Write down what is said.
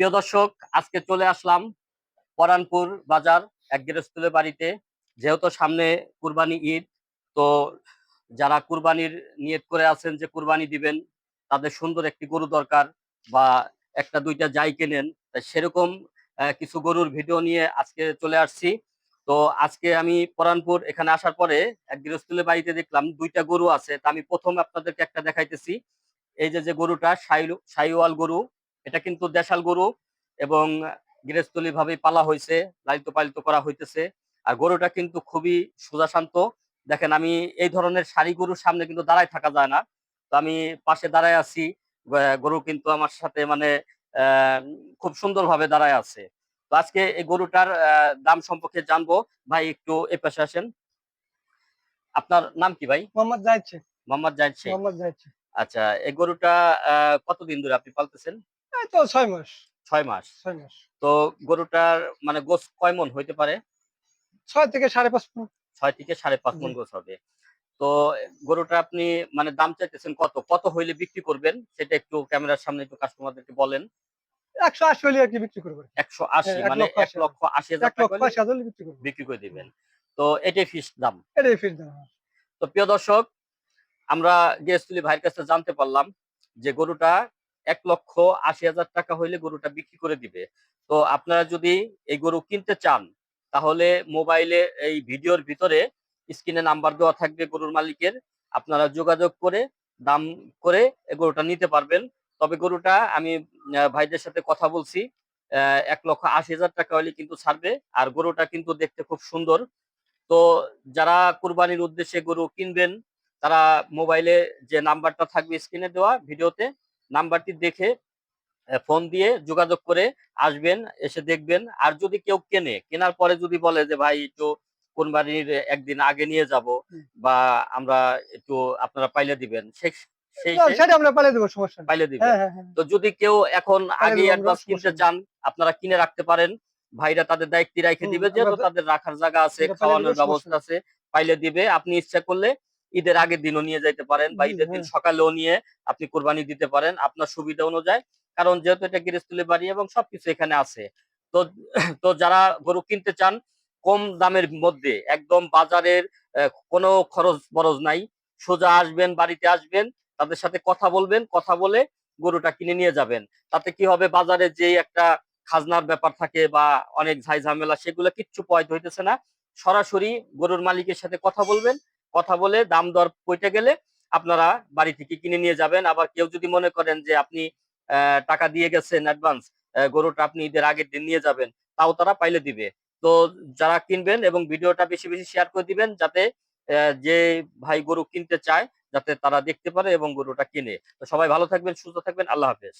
প্রিয় দর্শক, আজকে চলে আসলাম পরানপুর বাজার এক গৃহস্থলের বাড়িতে। যেহেতু সামনে কুরবানি ঈদ, তো যারা কুরবানির নিয়ত করে আছেন যে কুরবানি দিবেন, তাদের সুন্দর একটি গরু দরকার বা একটা দুইটা যাই কেনেন সেরকম কিছু গরুর ভিডিও নিয়ে আজকে চলে আসছি। তো আজকে আমি পরানপুর এখানে আসার পরে এক গৃহস্থলের বাড়িতে দেখলাম দুইটা গরু আছে। তা আমি প্রথম আপনাদেরকে একটা দেখাইতেছি। এই যে যে গরুটা, সাইল- সাইওয়াল গরু এটা কিন্তু দেশাল গরু এবং গৃহস্থলী ভাবে পালা হয়েছে লালিত পালিত করা হইতেছে। আর গরুটা কিন্তু খুবই সোজাশান্ত দেখেন আমি এই ধরনের সারি গরুর সামনে কিন্তু দাঁড়ায় থাকা যায় না। তো আমি পাশে দাঁড়ায় আছি। গরু কিন্তু আমার সাথে মানে খুব সুন্দরভাবে দাঁড়ায় আছে। তো আজকে এই গরুটার দাম সম্পর্কে জানব। ভাই একটু এ পাশে আসেন। আপনার নাম কি ভাই? মোহাম্মদ জাহিদ শেখ। মোহাম্মদ জাহিদ শেখ। মোহাম্মদ জাহিদ শেখ। আচ্ছা এই গরুটা আহ, কতদিন ধরে আপনি পালতেছেন? এই তো ছয় মাস? ছয় মাস। ছয় মাস। তো গরুটার মানে গোস কয় মন হইতে পারে? ছয় থেকে সাড়ে পাঁচ ফুট ছয় থেকে সাড়ে পাঁচ মন গোস হবে। তো গরুটা আপনি মানে দাম চাইতেছেন কত? কত হইলে বিক্রি করবেন? সেটা একটু ক্যামেরার সামনে একটু কাস্টমারদেরকে বলেন। একশো আশি হলে আর কি বিক্রি করব। একশো আশি হ্যাঁ, মানে এক লক্ষ আশি হাজার বিক্রি করব। বিক্রি করে দিবেন। তো এটাই ফিস দাম। এটাই ফির দাম। তো প্রিয় দর্শক আমরা গেস্টলি ভাইয়ের কাছে জানতে পারলাম যে গরুটা এক লক্ষ আশি হাজার টাকা হইলে গরুটা বিক্রি করে দিবে। তো আপনারা যদি এই গরু কিনতে চান, তাহলে মোবাইলে এই ভিডিওর ভিতরে স্ক্রিনে নাম্বার দেওয়া থাকবে গরুর মালিকের। আপনারা যোগাযোগ করে, দাম করে গরুটা নিতে পারবেন। তবে গরুটা আমি ভাইদের সাথে কথা বলছি এক লক্ষ আশি হাজার টাকা হলে কিন্তু ছাড়বে। আর গরুটা কিন্তু দেখতে খুব সুন্দর। তো যারা কুরবানির উদ্দেশ্যে গরু কিনবেন, তারা মোবাইলে যে নাম্বারটা থাকবে স্ক্রিনে দেওয়া ভিডিওতে নাম্বারটি দেখে ফোন দিয়ে যোগাযোগ করে আসবেন এসে দেখবেন। আর যদি কেউ কেনে কেনার পরে যদি বলে যে ভাই একটু কোরবানির একদিন আগে নিয়ে যাব বা আমরা একটু আপনারা পাইলে দিবেন। সেই সেটা আমরা পালিয়ে দেবো সমস্যা পাইলে দিবেন। হ্যাঁ হ্যাঁ হ্যাঁ। তো যদি কেউ এখন আগে অ্যাডভান্স কিনতে চান আপনারা কিনে রাখতে পারেন। ভাইরা তাদের দায়িত্বে রেখে দিবে যেহেতু তাদের রাখার জায়গা আছে খাওয়ানোর ব্যবস্থা আছে পাইলে দিবে। আপনি ইচ্ছা করলে ঈদের আগের দিনও নিয়ে যাইতে পারেন বা ঈদের দিন হ্যাঁ। সকালেও নিয়ে আপনি কোরবানি দিতে পারেন। আপনার সুবিধা অনুযায়ী কারণ যেহেতু এটা গৃহস্থলী বাড়ি এবং সবকিছু এখানে আছে। তো তো যারা গরু কিনতে চান কম দামের মধ্যে একদম বাজারের কোনো খরচ বরজ নাই। সোজা আসবেন বাড়িতে আসবেন তাদের সাথে কথা বলবেন কথা বলে গরুটা কিনে নিয়ে যাবেন। তাতে কি হবে? বাজারে যে একটা খাজনার ব্যাপার থাকে বা অনেক ঝাই ঝামেলা সেগুলো কিচ্ছু পয়েন্ট হইতেছে না। সরাসরি গরুর মালিকের সাথে কথা বলবেন কথা বলে দাম দর পইতে গেলে আপনারা বাড়ি থেকে কিনে নিয়ে যাবেন। আবার কেউ যদি মনে করেন যে আপনি টাকা দিয়ে গেছেন অ্যাডভান্স গরুটা আপনি ঈদের আগের দিন নিয়ে যাবেন, তাও তারা পাইলে দিবে। তো যারা কিনবেন এবং ভিডিওটা বেশি বেশি শেয়ার করে দিবেন যাতে যে ভাই গরু কিনতে চায়, যাতে তারা দেখতে পারে এবং গরুটা কিনে। তো সবাই ভালো থাকবেন, সুস্থ থাকবেন, আল্লাহ হাফেজ।